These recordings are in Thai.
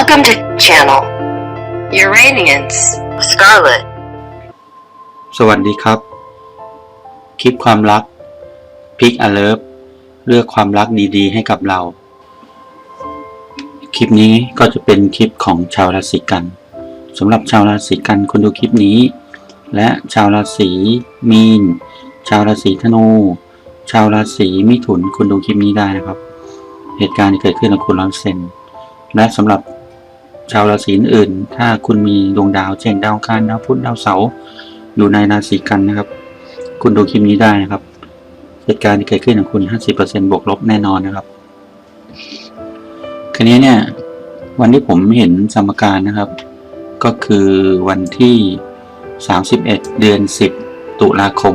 Welcome to channel Uranians Scarlet. สวัสดีครับ คลิปความรักพิกอเลิฟเลือกความรักดีๆ ให้กับเรา คลิปนี้ก็จะเป็นคลิปของชาวราศีกันสำหรับชาวราศีกันคนดูคลิปนี้ และชาวราศีมีน ชาวราศีธนู ชาวราศีมิถุนคุณดูคลิปนี้ได้นะครับ เหตุการณ์ที่เกิดขึ้นกับคุณร้อยเซนและสำหรับ ชาวราศีอื่น ถ้าคุณมีดวงดาวเช่นดาวอังคารดาวพุธดาวเสาร์อยู่ในราศีกันนะครับ คุณดูคลิปนี้ได้นะครับ เหตุการณ์ที่เกิดขึ้นของคุณ 50%บวกลบแน่นอนนะครับคราวนี้เนี่ย วันที่ผมเห็นสมการนะครับ ก็คือวันที่ 31 เดือน 10 ตุลาคม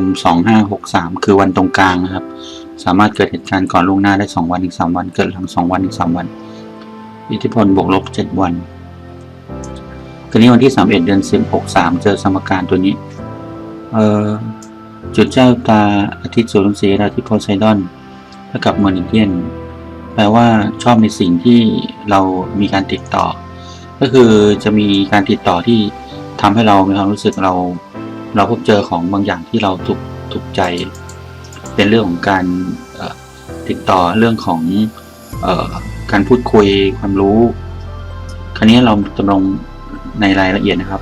2563 คือวันตรงกลางนะครับ สามารถเกิดเหตุการณ์ก่อนล่วงหน้าได้ 2 วันอีก3วัน เกิดหลัง 2 วันอีก3วัน อิทธิพลบวกลบ 7 วัน คราวนี้วันที่31เดือน10 63เจอสมการตัวนี้ เอ่อจุดเจ้าตาอาทิตย์สูงสีดาที่โพไซดอนเท่ากับเมอริเดียนแปลว่าชอบในสิ่งที่เรามีการติดต่อ ก็คือจะมีการติดต่อที่ทำให้เรามีความรู้สึกเรา เราพบเจอของบางอย่างที่เราถูกถูกใจ เป็นเรื่องของการติดต่อเรื่องของออการพูดคุยความรู้ คราวนี้เราจะลอง ในรายละเอียดนะครับ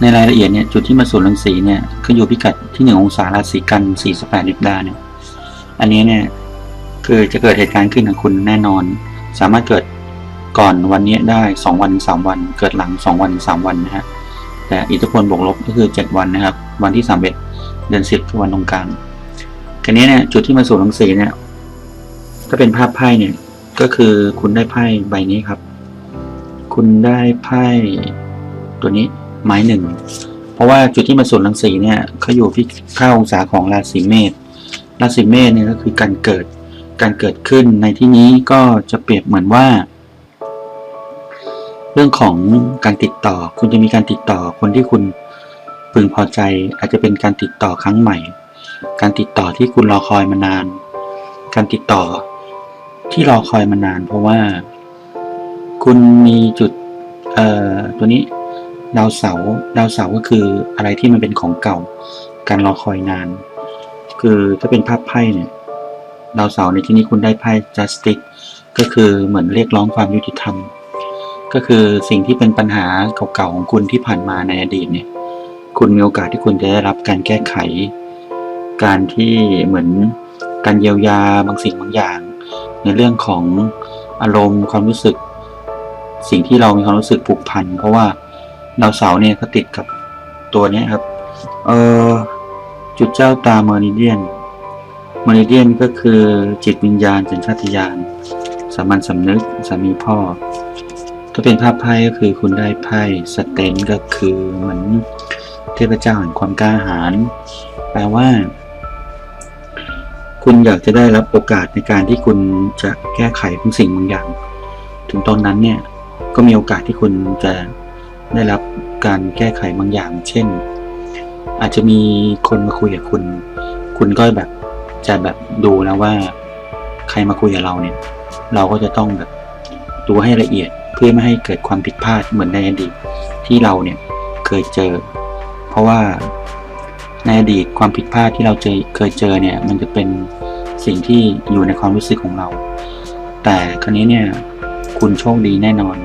ในรายละเอียดเนี่ยจุดที่มาสูนรังสีเนี่ยก็อยู่พิกัดที่หนึ่งองศาราศีกันสี่สิบแปดลิบดาเนี่ยอันนี้เนี่ยคือจะเกิดเหตุการณ์ขึ้นกับคุณแน่นอน สามารถเกิดก่อนวันนี้ได้สองวันสามวัน เกิดหลังสองวันสามวันนะฮะแต่อิทธิพลบวกลบก็คือเจ็ดวันนะครับ วันที่สามเอ็ดเดือนสิบคือวันตรงกลางคราวนี้เนี่ยจุดที่มาสูนรังสีเนี่ยถ้าเป็นภาพไพ่เนี่ยก็คือคุณได้ไพ่ใบนี้ครับ คุณได้ไพ่ตัวนี้ไม้หนึ่ง เพราะว่าจุดที่มาสูนรังสีเนี่ยเขาอยู่ที่ค่าองศาของราศีเมษราศีเมษเนี่ยก็คือการเกิดการเกิดขึ้นในที่นี้ก็จะเปรียบเหมือนว่า เรื่องของการติดต่อคุณจะมีการติดต่อคนที่คุณพึงพอใจ อาจจะเป็นการติดต่อครั้งใหม่ การติดต่อที่คุณรอคอยมานาน การติดต่อที่รอคอยมานาน เพราะว่า คุณมีจุดเอ่อตัวนี้ดาวเสาร์ดาวเสาร์ก็คืออะไรที่มันเป็นของเก่า การรอคอยนาน คือถ้าเป็นภาพไพ่เนี่ยดาวเสาร์ในที่นี้คุณได้ไพ่ justice ก็คือเหมือนเรียกร้องความยุติธรรม ก็คือสิ่งที่เป็นปัญหาเก่าๆของคุณที่ผ่านมาในอดีตเนี่ย คุณมีโอกาสที่คุณจะได้รับการแก้ไข การที่เหมือนการเยียวยาบางสิ่งบางอย่าง ในเรื่องของอารมณ์ความรู้สึก สิ่งที่เรามีความรู้สึกผูกพัน เพราะว่าดาวเสาร์เนี่ยเขาติดกับตัวนี้ครับ เออจุดเจ้าตาเมอริเดียนเมอริเดียนก็คือจิตวิญญาณสัญชาติญาณสามัญสำนึกสามีพ่อ ถ้าเป็นภาพไพ่ก็คือคุณได้ไพ่สเตนก็คือเหมือนเทพเจ้าแห่งความกล้าหาญแปลว่า คุณอยากจะได้รับโอกาสในการที่คุณจะแก้ไขบางสิ่งบางอย่าง ถึงตอนนั้นเนี่ย ก็มีโอกาสที่คุณจะได้รับการแก้ไขบางอย่าง เช่น อาจจะมีคนมาคุยกับคุณ คุณก็แบบจะแบบดูแล้วว่า ใครมาคุยกับเราเนี่ย เราก็จะต้องแบบดูให้ละเอียดเพื่อไม่ให้เกิดความผิดพลาดเหมือนในอดีตที่เราเนี่ยเคยเจอ เพราะว่าในอดีตความผิดพลาดที่เราเจอเคยเจอเนี่ย มันจะเป็นสิ่งที่อยู่ในความรู้สึกของเรา แต่ครั้นี้เนี่ย คุณโชคดีแน่นอน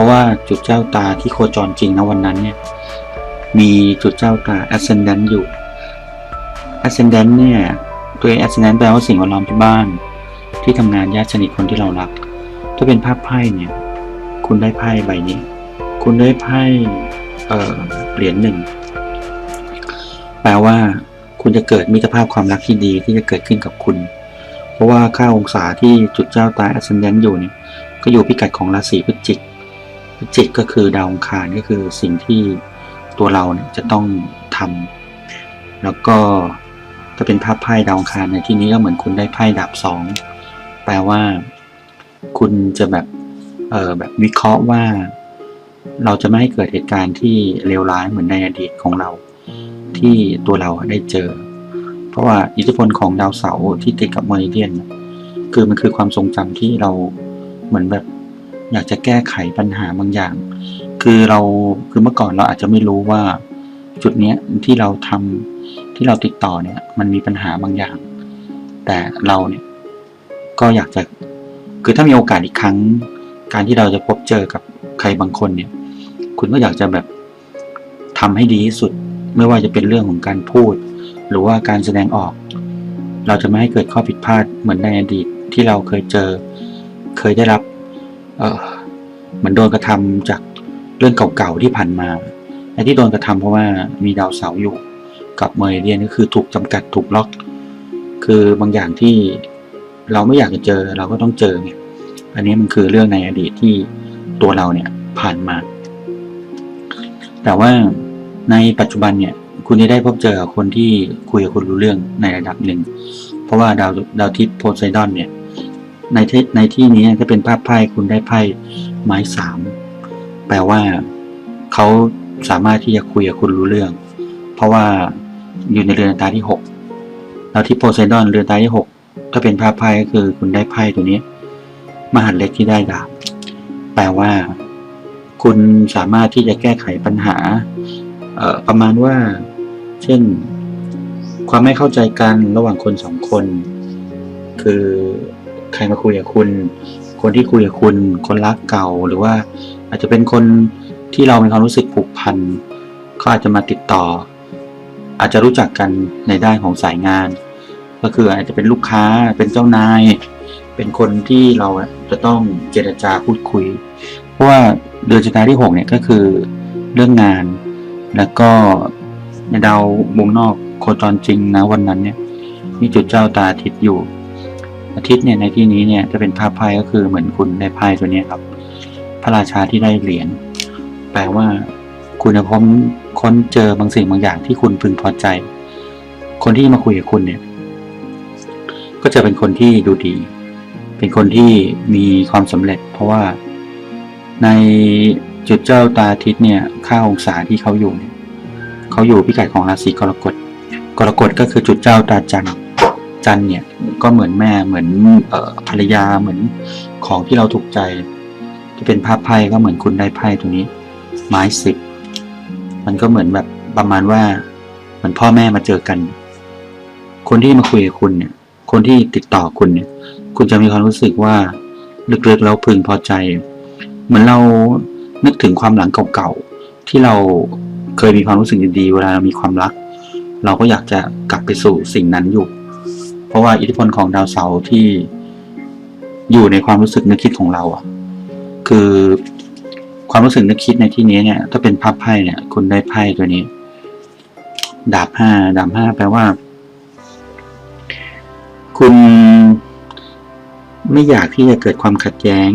ราะว่าจุดเจ้าตาที่โคจรจริงนะวันนั้นเนี่ย มีจุดเจ้าตา ascendant อยู่ ascendant เนี่ย ตัว ascendant แปลว่าสิ่งแวดล้อมที่บ้าน ที่ทำงานญาติสนิทคนที่เรารัก ถ้าเป็นภาพไพ่เนี่ย คุณได้ไพ่ใบนี้ คุณได้ไพ่เอ่อเหรียญหนึ่ง แปลว่าคุณจะเกิดมิตรภาพความรักที่ดีที่จะเกิดขึ้นกับคุณ เพราะว่าค่าองศาที่จุดเจ้าตา ascendant อยู่เนี่ย ก็อยู่พิกัดของราศีพฤศจิก จิกก็คือดาวองคารก็คือสิ่งที่ตัวเราเนี่ยจะต้องทำแล้วก็ถ้าเป็นภาพไพ่ดาวองคารในที่นี้ก็เหมือนคุณได้ไพ่ดาบสองแปลว่า คุณจะแบบเออแบบวิเคราะห์ว่า เราจะไม่ให้เกิดเหตุการณ์ที่เลวร้ายเหมือนในอดีตของเรา ที่ตัวเราได้เจอ เพราะว่าอิทธิพลของดาวเสาร์ที่ติดกับเมริเดียน คือมันคือความทรงจำที่เราเหมือนแบบ อยากจะแก้ไขปัญหาบางอย่าง คือเราคือเมื่อก่อนเราอาจจะไม่รู้ว่า จุดเนี้ยที่เราทำที่เราติดต่อเนี่ย มันมีปัญหาบางอย่าง แต่เราเนี่ยก็อยากจะคือถ้ามีโอกาสอีกครั้ง การที่เราจะพบเจอกับใครบางคนเนี่ย คุณก็อยากจะแบบทำให้ดีที่สุด ไม่ว่าจะเป็นเรื่องของการพูด หรือว่าการแสดงออก เราจะไม่ให้เกิดข้อผิดพลาดเหมือนในอดีตที่เราเคยเจอ เคยได้รับ เออเหมือนโดนกระทำจากเรื่องเก่าๆที่ผ่านมาไอ้ที่โดนกระทำเพราะว่ามีดาวเสาร์อยู่กับเมริเดียนก็คือถูกจำกัดถูกล็อก คือบางอย่างที่เราไม่อยากจะเจอเราก็ต้องเจอไงอันนี้มันคือเรื่องในอดีตที่ตัวเราเนี่ยผ่านมา แต่ว่าในปัจจุบันเนี่ย คุณจะได้พบเจอกับคนที่คุยกับคุณรู้เรื่องในระดับหนึ่ง เพราะว่าดาวดาวทิศโพไซดอนเนี่ย ในที่ในที่นี้ถ้าเป็นภาพไพ่คุณได้ไพ่ไม้สามแปลว่าเขาสามารถที่จะคุยกับคุณรู้เรื่อง เพราะว่าอยู่ในเรือนตาที่หกดาวทิศโพไซดอนเรือนตาที่หกถ้าเป็นภาพไพ่ก็คือคุณได้ไพ่ตัวนี้ มหันเล็กที่ได้ดาบแปลว่า คุณสามารถที่จะแก้ไขปัญหาประมาณว่า เช่น ความไม่เข้าใจกันระหว่างคนสองคน คือ ใครมาคุยกับคุณ คนที่คุยกับคุณ คนรักเก่าหรือว่าอาจจะเป็นคนที่เรามีความรู้สึกผูกพันเขาอาจจะมาติดต่อ อาจจะรู้จักกันในด้านของสายงาน ก็คืออาจจะเป็นลูกค้าเป็นเจ้านาย เป็นคนที่เราจะต้องเจรจาพูดคุย เพราะว่าเดือนชะตาที่หกเนี่ยก็คือเรื่องงาน แล้วก็ในดาววงนอกโคจรจริงนะวันนั้นเนี่ยมีจุดเจ้าตาอาทิตย์อยู่ อาทิตย์เนี่ยในที่นี้เนี่ยจะเป็นภาพไพ่ก็คือเหมือนคุณได้ไพ่ตัวนี้ครับ พระราชาที่ได้เหรียญแปลว่า คุณจะพบค้นเจอบางสิ่งบางอย่างที่คุณพึงพอใจ คนที่มาคุยกับคุณเนี่ย ก็จะเป็นคนที่ดูดี เป็นคนที่มีความสำเร็จ เพราะว่าในจุดเจ้าตาอาทิตย์เนี่ยค่าองศาที่เขาอยู่เนี่ยเขาอยู่พิกัดของราศีกรกฎกรกฎก็คือจุดเจ้าตาจันทร์ จันเนี่ยก็เหมือนแม่เหมือนเอ่อภรรยาเหมือนของที่เราถูกใจ ที่เป็นภาพไพ่ก็เหมือนคุณได้ไพ่ตัวนี้ ไม้สิบมันก็เหมือนแบบประมาณว่าเหมือนพ่อแม่มาเจอกัน คนที่มาคุยกับคุณเนี่ย คนที่ติดต่อคุณเนี่ย คุณจะมีความรู้สึกว่าลึกๆแล้วพึงพอใจ เหมือนเรานึกถึงความหลังเก่าๆที่เราเคยมีความรู้สึกดีๆเวลาเรามีความรัก เราก็อยากจะกลับไปสู่สิ่งนั้นอยู่ เพราะว่าอิทธิพลของดาวเสาร์ที่อยู่ในความรู้สึกนึกคิดของเราอะ คือความรู้สึกนึกคิดในที่นี้เนี่ย ถ้าเป็นพับไพ่เนี่ย คุณได้ไพ่ตัวนี้ ดาบห้าดาบห้าแปลว่า คุณไม่อยากที่จะเกิดความขัดแย้ง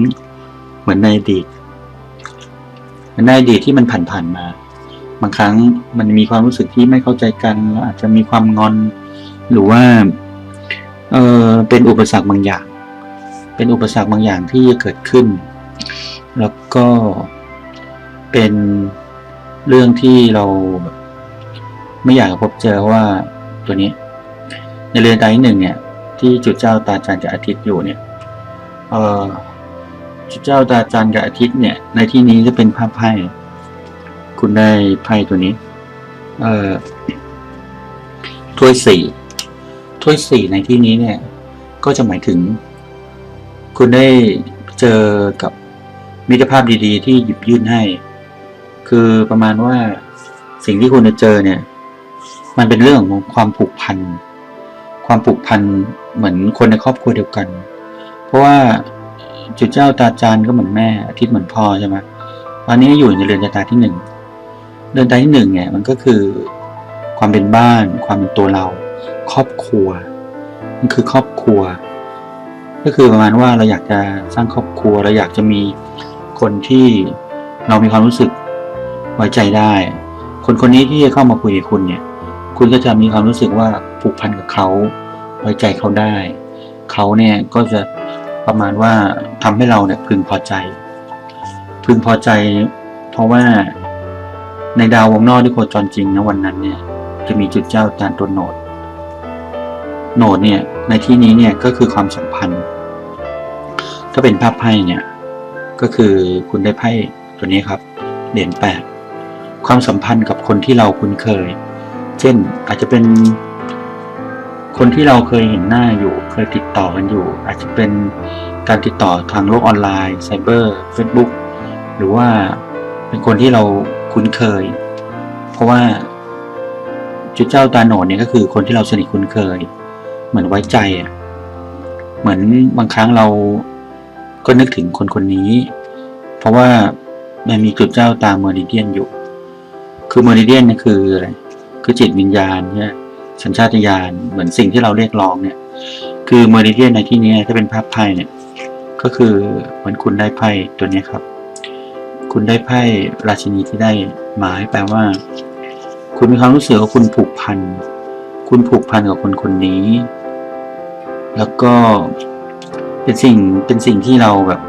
เหมือนในอดีตเหมือนในอดีตที่มันผ่านๆมา บางครั้งมันมีความรู้สึกที่ไม่เข้าใจกันแล้วอาจจะมีความงอนหรือว่า เออเป็นอุปสรรคบางอย่าง เป็นอุปสรรคบางอย่างที่จะเกิดขึ้น แล้วก็เป็นเรื่องที่เราไม่อยากพบเจอเพราะว่าตัวนี้ ในเรือนตาที่หนึ่งเนี่ย ที่จุดเจ้าตาจันทร์กับอาทิตย์อยู่เนี่ยเออจุดเจ้าตาจันทร์กับอาทิตย์เนี่ย ในที่นี้จะเป็นภาพไพ่คุณได้ไพ่ตัวนี้ เอ่อถ้วยสี่ ถ้วยสี่ในที่นี้เนี่ยก็จะหมายถึง คุณได้เจอกับมิตรภาพดีๆ ที่หยิบยื่นให้ คือประมาณว่าสิ่งที่คุณจะเจอเนี่ย มันเป็นเรื่องของความผูกพัน ความผูกพันเหมือนคนในครอบครัวเดียวกัน เพราะว่าจุดเจ้าตาจานก็เหมือนแม่อาทิตย์เหมือนพ่อใช่ไหมตอนนี้อยู่ในเรือนชะตาที่หนึ่งเรือนชะตาที่หนึ่งเนี่ยมันก็คือความเป็นบ้าน ความเป็นตัวเรา ครอบครัว มันคือครอบครัว ก็คือประมาณว่าเราอยากจะสร้างครอบครัว เราอยากจะมีคนที่เรามีความรู้สึกไว้ใจได้ คนคนนี้ที่จะเข้ามาคุยกับคุณเนี่ย คุณก็จะมีความรู้สึกว่าผูกพันกับเขาไว้ใจเขาได้ เขาเนี่ยก็จะประมาณว่าทำให้เราเนี่ยพึงพอใจ พึงพอใจ เพราะว่าในดาววงนอกที่โคจรจริงนะวันนั้นเนี่ย จะมีจุดเจ้าจานตัวโหนด โหนดเนี่ยในที่นี้เนี่ยก็คือความสัมพันธ์ ถ้าเป็นภาพไพ่เนี่ยก็คือคุณได้ไพ่ตัวนี้ครับเหรียญแปดความสัมพันธ์กับคนที่เราคุ้นเคย เช่นอาจจะเป็นคนที่เราเคยเห็นหน้าอยู่เคยติดต่อกันอยู่ อาจจะเป็นการติดต่อทางโลกออนไลน์ไซเบอร์ Facebook หรือว่าเป็นคนที่เราคุ้นเคย เพราะว่าจุดเจ้าตาโหนดเนี่ยก็คือคนที่เราสนิทคุ้นเคย เหมือนไว้ใจอะเหมือนบางครั้งเราก็นึกถึงคนคนนี้ เพราะว่ามันมีจุดเจ้าตามเมอริเดียนอยู่ คือเมอริเดียนนี่คืออะไรคือจิตวิญญาณเนี่ยสัญชาตญาณเหมือนสิ่งที่เราเรียกร้องเนี่ย คือเมอริเดียนในที่นี้ถ้าเป็นภาพไพ่เนี่ย ก็คือเหมือนคุณได้ไพ่ตัวนี้ครับ คุณได้ไพ่ราชินีที่ได้หมายแปลว่า คุณมีความรู้สึกว่าคุณผูกพัน คุณผูกพันกับคนคนนี้ แล้วก็เป็นสิ่งเป็นสิ่งที่เราแบบ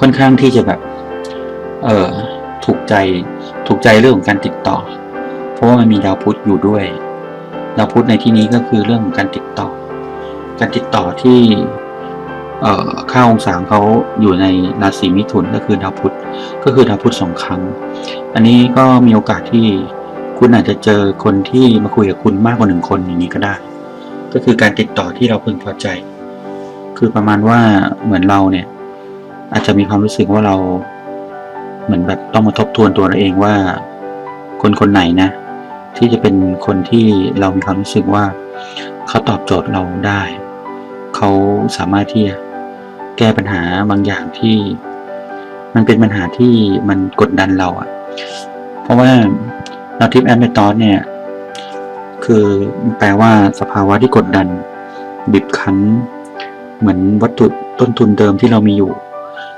ค่อนข้างที่จะแบบ เออถูกใจถูกใจเรื่องของการติดต่อ เพราะว่ามันมีดาวพุธอยู่ด้วย ดาวพุธในที่นี้ก็คือเรื่องของการติดต่อ การติดต่อที่เอ่อค่าองศาเขาอยู่ในราศีมิถุนก็คือดาวพุธก็คือดาวพุธสองครั้ง อันนี้ก็มีโอกาสที่คุณอาจจะเจอคนที่มาคุยกับคุณมากกว่าหนึ่งคนอย่างนี้ก็ได้ ก็คือการติดต่อที่เราพึงพอใจ คือประมาณว่าเหมือนเราเนี่ย อาจจะมีความรู้สึกว่าเรา เหมือนแบบต้องมาทบทวนตัวเราเองว่า คนคนไหนนะ ที่จะเป็นคนที่เรามีความรู้สึกว่า เขาตอบโจทย์เราได้ เขาสามารถที่จะแก้ปัญหาบางอย่างที่ มันเป็นปัญหาที่มันกดดันเราอะ่ะเพราะว่านาทิปแอมเมตอสเนี่ย คือแปลว่าสภาวะที่กดดัน บีบคั้น เหมือนวัตถุต้นทุนเดิมที่เรามีอยู่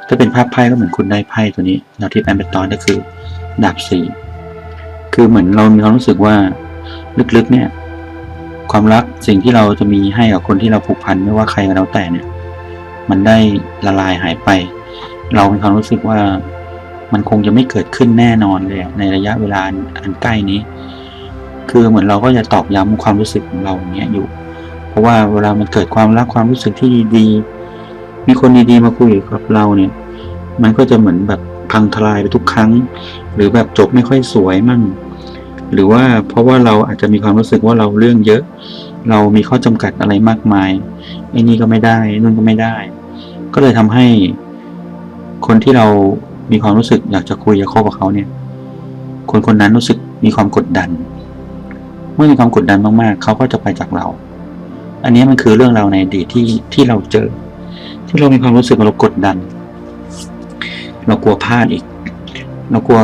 ถ้าเป็นภาพไพ่ก็เหมือนคุณได้ไพ่ตัวนี้นาทิปแอมเมตอสก็คือ ดาบสีคือเหมือนเรามีความรู้สึกว่าลึกๆเนี่ย ความรักสิ่งที่เราจะมีให้กับคนที่เราผูกพันไม่ว่าใครก็แล้วแต่เนี่ย มันได้ละลายหายไป เรามีความรู้สึกว่ามันคงจะไม่เกิดขึ้นแน่นอนเลยในระยะเวลาอันใกล้นี้ คือเหมือนเราก็จะตอกย้ำความรู้สึกของเราอย่างเงี้ยอยู่ เพราะว่าเวลามันเกิดความรักความรู้สึกที่ดีๆมีคนดีๆมาคุยกับเราเนี่ย มันก็จะเหมือนแบบพังทลายไปทุกครั้ง หรือแบบจบไม่ค่อยสวยมั่ง หรือว่าเพราะว่าเราอาจจะมีความรู้สึกว่าเราเรื่องเยอะ เรามีข้อจำกัดอะไรมากมายไอ้นี่ก็ไม่ได้นู่นก็ไม่ได้ ก็เลยทำให้คนที่เรามีความรู้สึกอยากจะคุยอยากคบกับเขาเนี่ย คนคนนั้นรู้สึกมีความกดดัน เมื่อมีความกดดันมากๆ เขาก็จะไปจากเรา อันนี้มันคือเรื่องราวในอดีตที่ที่เราเจอ ที่เรามีความรู้สึกว่าเรากดดัน เรากลัวพลาดอีก เรากลัว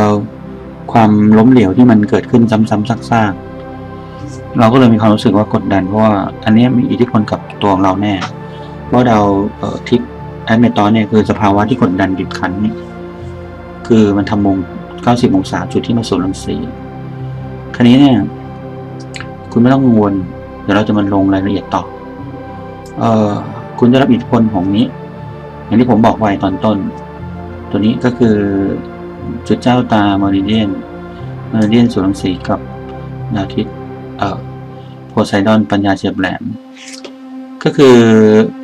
ความล้มเหลวที่มันเกิดขึ้นซ้ำๆซากๆเราก็เลยมีความรู้สึกว่ากดดันเพราะว่าอันนี้มีอิทธิพลกับตัวของเราแน่ เพราะดาเอ่อทิศแอดเมตอนเนี่ยคือสภาวะที่กดดันบีบคั้นนี่คือมันทำมุม90 องศาจุดที่มาสู่รังสี คราวนี้เนี่ย คุณไม่ต้องกังวล เดี๋ยวเราจะมาลงรายละเอียดต่อ เอ่อ คุณจะรับอิทธิพลของนี้ อย่างที่ผมบอกไว้ตอนต้น ตัวนี้ก็คือจุดเจ้าตาเมริเดียนเมริเดียนสูรังสีกับดาวทิศเอ่อโพไซดอนปัญญาเฉียบแหลม ก็คือ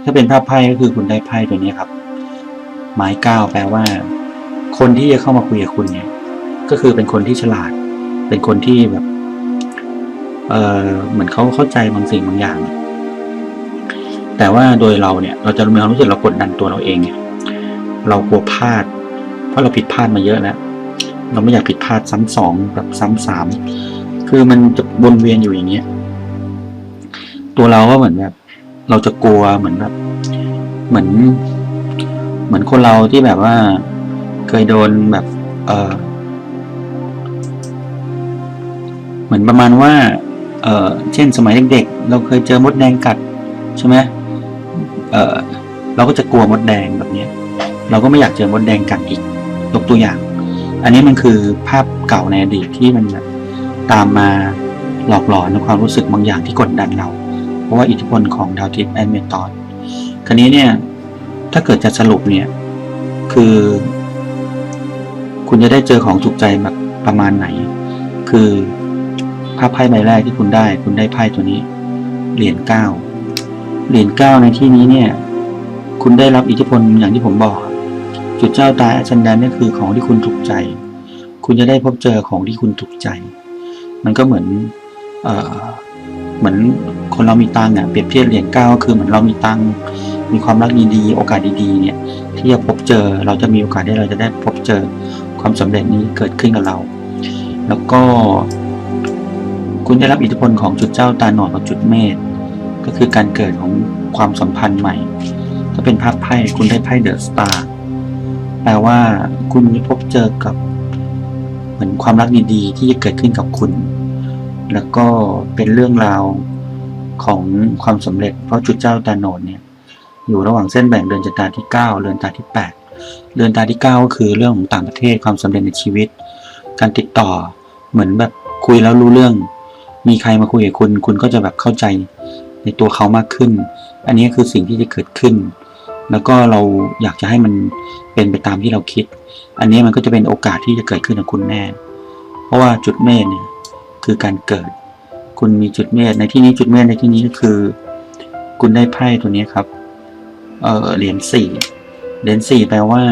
ถ้าเป็นภาพไพ่ก็คือคุณได้ไพ่ตัวนี้ครับหมายก้าวแปลว่า คนที่จะเข้ามาคุยกับคุณเนี่ย ก็คือเป็นคนที่ฉลาด เป็นคนที่แบบ เออเหมือนเขาเข้าใจบางสิ่งบางอย่าง แต่ว่าโดยเราเนี่ย เราจะมีความรู้สึกเรากดดันตัวเราเองเรากลัวพลาด เพราะเราผิดพลาดมาเยอะแล้วเราไม่อยากผิดพลาดซ้ำสองแบบซ้ำสามคือมันจะวนเวียนอยู่อย่างเงี้ย ตัวเราก็เหมือนแบบ เราจะกลัวเหมือนแบบ เหมือน เหมือนคนเราที่แบบว่า เคยโดนแบบ เออเหมือนประมาณว่า เออเช่นสมัยเด็กๆ เราเคยเจอมดแดงกัดใช่ไหมเออเราก็จะกลัวมดแดงแบบเนี้ยเราก็ไม่อยากเจอมดแดงกัดอีกยกตัวอย่าง อันนี้มันคือภาพเก่าในอดีตที่มันตามมาหลอกหลอนในความรู้สึกบางอย่างที่กดดันเรา เพราะว่าอิทธิพลของดาวทิพย์แอนเมตอนคราวนี้เนี่ยถ้าเกิดจะสรุปเนี่ยคือ คุณจะได้เจอของถูกใจแบบประมาณไหน คือ ภาพไพ่ใบแรกที่คุณได้ คุณได้ไพ่ตัวนี้ เหรียญเก้าเหรียญเก้าในที่นี้เนี่ย คุณได้รับอิทธิพลอย่างที่ผมบอก จุดเจ้าตายอาชันดันนี่คือของที่คุณถูกใจ คุณจะได้พบเจอของที่คุณถูกใจ มันก็เหมือน เอ่อ เหมือนคนเรามีตังค์อะเปรียบเทียบเหรียญเก้าก็คือเหมือนเรามีตังค์มีความรักดีๆโอกาสดีๆเนี่ย ที่จะพบเจอเราจะมีโอกาสได้เราจะได้พบเจอความสำเร็จนี้เกิดขึ้นกับเรา แล้วก็ คุณได้รับอิทธิพลของจุดเจ้าตาหนอนกับจุดเมษก็คือการเกิดของความสัมพันธ์ใหม่ ถ้าเป็นภาพไพ่คุณได้ไพ่เดอะสตาร์แปลว่าคุณได้พบเจอกับเหมือนความรักดีๆ ที่จะเกิดขึ้นกับคุณ แล้วก็เป็นเรื่องราวของความสำเร็จ เพราะจุดเจ้าตาโนนเนี่ยอยู่ระหว่างเส้นแบ่งเรือนชะตาที่ 9เรือนตาที่ 8เรือนตาที่ 9 ก็คือเรื่องของต่างประเทศความสำเร็จในชีวิต การติดต่อเหมือนแบบคุยแล้วรู้เรื่อง มีใครมาคุยกับคุณ คุณก็จะแบบเข้าใจในตัวเขามากขึ้น อันนี้คือสิ่งที่จะเกิดขึ้น แล้วก็เราอยากจะให้มันเป็นไปตามที่เราคิด อันนี้มันก็จะเป็นโอกาสที่จะเกิดขึ้นกับคุณแน่ เพราะว่าจุดเมษเนี่ยคือการเกิด คุณมีจุดเมษในที่นี้จุดเมษในที่นี้ก็คือ คุณได้ไพ่ตัวนี้ครับ เออเหรียญสี่เหรียญสี่แปลว่า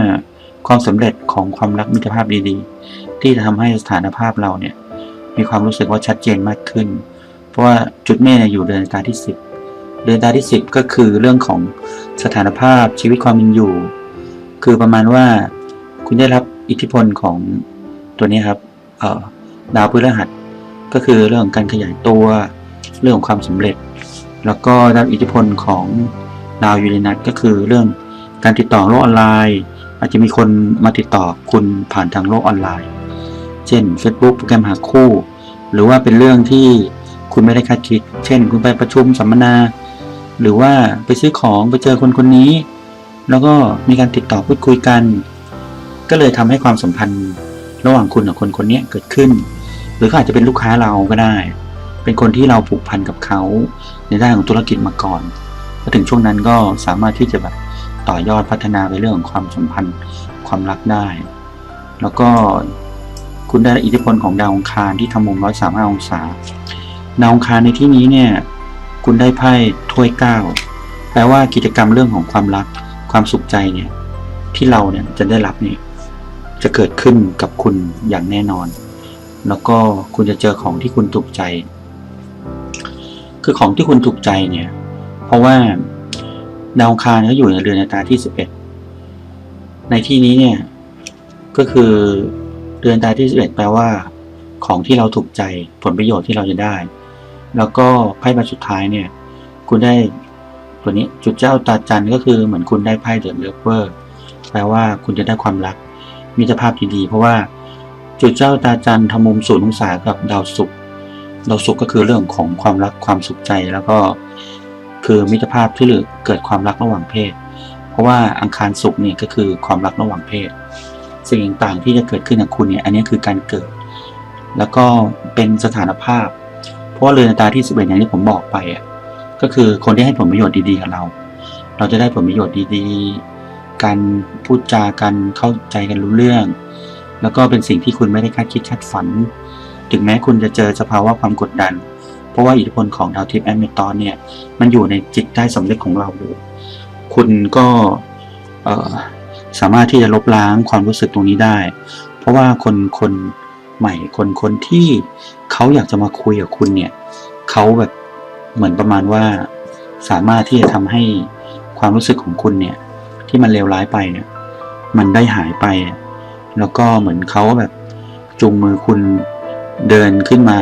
ความสำเร็จของความรักมิตรภาพดีๆ ที่จะทำให้สถานภาพเราเนี่ย มีความรู้สึกว่าชัดเจนมากขึ้น เพราะว่าจุดเมษเนี่อยู่เดือนตาที่สิบเดือนตาที่สิบก็คือเรื่องของสถานภาพชีวิตความเป็นอยู่ คือประมาณว่าคุณได้รับอิทธิพลของตัวนี้ครับดาวพฤหัสก็คือเรื่องของการขยายตัวเรื่องของความสำเร็จ แล้วก็ได้รับอิทธิพลของดาวยูเรนัสก็คือเรื่องการติดต่อโลกออนไลน์ อาจจะมีคนมาติดต่อคุณผ่านทางโลกออนไลน์ เช่น Facebook โปรแกรมหาคู่ หรือว่าเป็นเรื่องที่คุณไม่ได้คาดคิด เช่น คุณไปประชุมสัมมนา หรือว่าไปซื้อของไปเจอคนคนนี้ แล้วก็มีการติดต่อพูดคุยกัน ก็เลยทำให้ความสัมพันธ์ ระหว่างคุณกับคนคนนี้เกิดขึ้น หรือเขาอาจจะเป็นลูกค้าเราก็ได้ เป็นคนที่เราผูกพันกับเขาในด้านของธุรกิจมาก่อนพอถึงช่วงนั้นก็สามารถที่จะแบบต่อยอดพัฒนาไปเรื่องของความสัมพันธ์ความรักได้ แล้วก็ คุณได้อิทธิพลของดาวองคารที่ทำมุม 135 องศา ดาวองคารในที่นี้เนี่ย คุณได้ไพ่ถ้วยเก้าแปลว่ากิจกรรมเรื่องของความรัก ความสุขใจเนี่ย ที่เราเนี่ยจะได้รับเนี่ย จะเกิดขึ้นกับคุณอย่างแน่นอน แล้วก็คุณจะเจอของที่คุณถูกใจ คือของที่คุณถูกใจเนี่ย เพราะว่าดาวองคารเขาอยู่ในเรือนชะตาที่สิบเอ็ดในที่นี้เนี่ย ก็คือ เรือนตาที่สิบเอ็ดแปลว่า ของที่เราถูกใจผลประโยชน์ที่เราจะได้ แล้วก็ไพ่ใบสุดท้ายเนี่ย คุณได้ตัวนี้จุดเจ้าตาจันก็คือเหมือนคุณได้ไพ่เดอะเลเวอร์แปลว่าคุณจะได้ความรักมิตรภาพดีๆเพราะว่าจุดเจ้าตาจันทร์ทำมุมศูนย์องศากับดาวศุกร์ดาวศุกร์ก็คือเรื่องของความรักความสุขใจแล้วก็คือมิตรภาพที่เกิดความรักระหว่างเพศ เพราะว่าอังคารศุกร์เนี่ยก็คือความรักระหว่างเพศ สิ่งต่างๆที่จะเกิดขึ้นกับคุณเนี่ยอันนี้คือการเกิด แล้วก็เป็นสถานภาพ เพราะว่าเรือนตาที่สิบเอ็ดอย่างที่ผมบอกไปอะก็คือคนที่ให้ผลประโยชน์ดีๆกับเรา เราจะได้ผลประโยชน์ดีๆ การพูดจากันเข้าใจกันรู้เรื่อง แล้วก็เป็นสิ่งที่คุณไม่ได้คาดคิดคาดฝัน ถึงแม้คุณจะเจอสภาวะความกดดัน เพราะว่าอิทธิพลของดาวทิพย์แอมเมตอนเนี่ยมันอยู่ในจิตใต้สำนึกของเราอยู่คุณก็เสามารถที่จะลบล้างความรู้สึกตรงนี้ได้ เพราะว่าคนคนใหม่คนคนที่เขาอยากจะมาคุยกับคุณเนี่ยเขาแบบเหมือนประมาณว่า สามารถที่จะทำให้ความรู้สึกของคุณเนี่ย ที่มันเลวร้ายไปเนี่ย มันได้หายไป แล้วก็เหมือนเขาแบบจูงมือคุณเดินขึ้นมา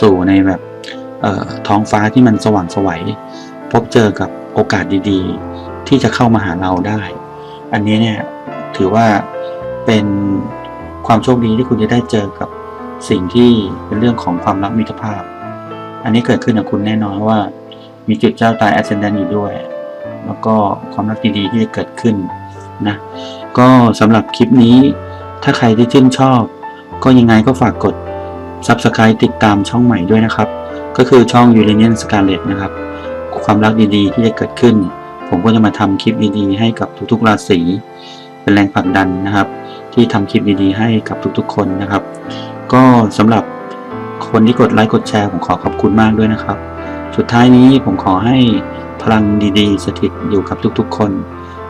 สู่ในแบบท้องฟ้าที่มันสว่างไสวัยพบเจอกับโอกาสดีๆ ที่จะเข้ามาหาเราได้ อันนี้เนี่ยถือว่าเป็นความโชคดีที่คุณจะได้เจอกับสิ่งที่เป็นเรื่องของความรักมิตรภาพ อันนี้เกิดขึ้นกับคุณแน่นอนว่า มีจุดเจ้าตาย ascendant อยู่ด้วย แล้วก็ความรักดีๆที่จะเกิดขึ้นนะก็สำหรับคลิปนี้ ถ้าใครที่ชื่นชอบ ก็ยังไงก็ฝากกด Subscribe ติดตามช่องใหม่ด้วยนะครับ ก็คือช่อง Uranian Scarlet นะครับ ความรักดีๆ ที่จะเกิดขึ้น ผมก็จะมาทำคลิปดีๆ ให้กับทุกๆราศีเป็นแรงผลักดันนะครับ ที่ทำคลิปดีๆ ให้กับทุกๆ คนนะครับ ก็สำหรับคนที่กดไลค์กดแชร์ผมขอขอบคุณมากด้วยนะครับ สุดท้ายนี้ผมขอให้พลังดีๆ สถิตอยู่กับทุกๆ คน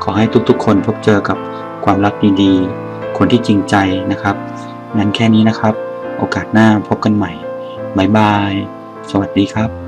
ขอให้ทุกๆ คนพบเจอกับความรักดีๆ คนที่จริงใจนะครับงั้นแค่นี้นะครับ โอกาสหน้าพบกันใหม่บ๊ายบาย สวัสดีครับ